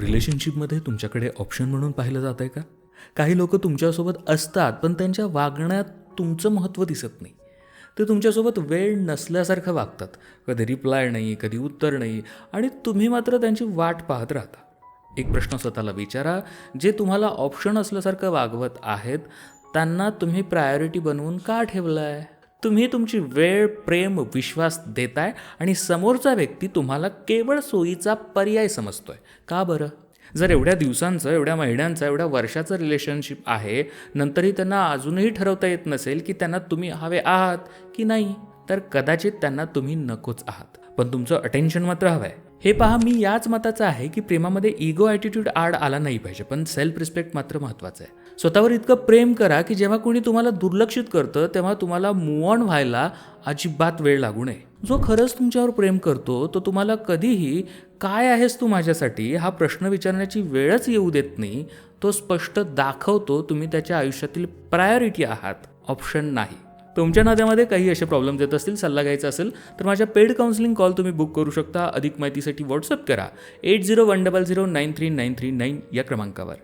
रिलेशनशिपमध्ये तुमच्याकडे ऑप्शन म्हणून पाहिलं जात आहे का? काही लोक तुमच्यासोबत असतात पण त्यांच्या वागण्यात तुमचं महत्त्व दिसत नाही. ते तुमच्यासोबत वेळ नसल्यासारखं वागतात. कधी रिप्लाय नाही कधी उत्तर नाही आणि तुम्ही मात्र त्यांची वाट पाहत राहता. एक प्रश्न स्वतःला विचारा जे तुम्हाला ऑप्शन असल्यासारखं वागवत आहेत त्यांना तुम्ही प्रायोरिटी बनवून का ठेवलं आहे तुम्ही तुमची वेळ प्रेम विश्वास देताय आणि समोरचा व्यक्ती तुम्हाला केवळ सोयीचा पर्याय समजतोय. का बरं? जर एवढ्या दिवसांचं एवढ्या महिन्यांचं एवढ्या वर्षाचं रिलेशनशिप आहे नंतरही त्यांना अजूनही ठरवता येत नसेल की त्यांना तुम्ही हवे आहात की नाही? तर कदाचित त्यांना तुम्ही नकोच आहात. पण तुमचं अटेन्शन मात्र हवं आहे हे पहा मी याच मताचं आहे की प्रेमामध्ये इगो ॲटिट्यूड आड आला नाही पाहिजे पण सेल्फ रिस्पेक्ट मात्र महत्त्वाचं आहे. स्वतःवर इतकं प्रेम करा की जेव्हा कोणी तुम्हाला दुर्लक्षित करतं तेव्हा तुम्हाला मूव ऑन व्हायला अजिबात वेळ लागू नये. जो खरंच तुमच्यावर प्रेम करतो तो तुम्हाला कधीही काय आहेस तू माझ्यासाठी? हा प्रश्न विचारण्याची वेळच येऊ देत नाही. तो स्पष्ट दाखवतो तुम्ही त्याच्या आयुष्यातील प्रायोरिटी आहात ऑप्शन नाही. तुमच्या नात्यामध्ये काही असे प्रॉब्लेम्स येत असतील सल्ला घ्यायचा असेल तर माझ्या पेड काउन्सिलिंग कॉल तुम्ही बुक करू शकता. अधिक माहितीसाठी व्हॉट्सअप करा. Eight zero one double zero nine three nine three nine या क्रमांकावर.